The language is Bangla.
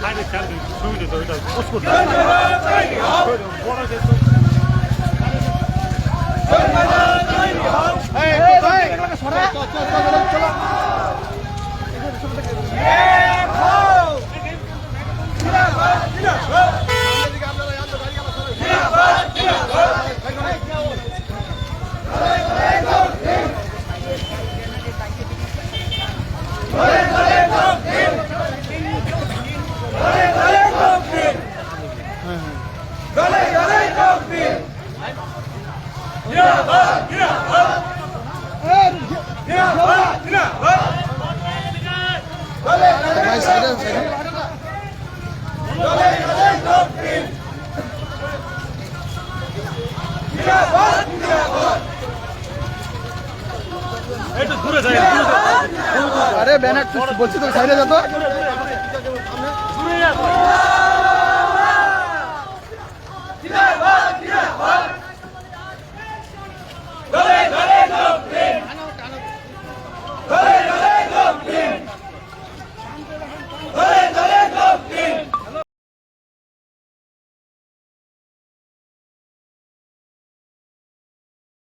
সাইডে খেয়াল দিন ছবিটা তো ওইটা পোস্ট আরে ব্যানার বলছি তো সাইডে যত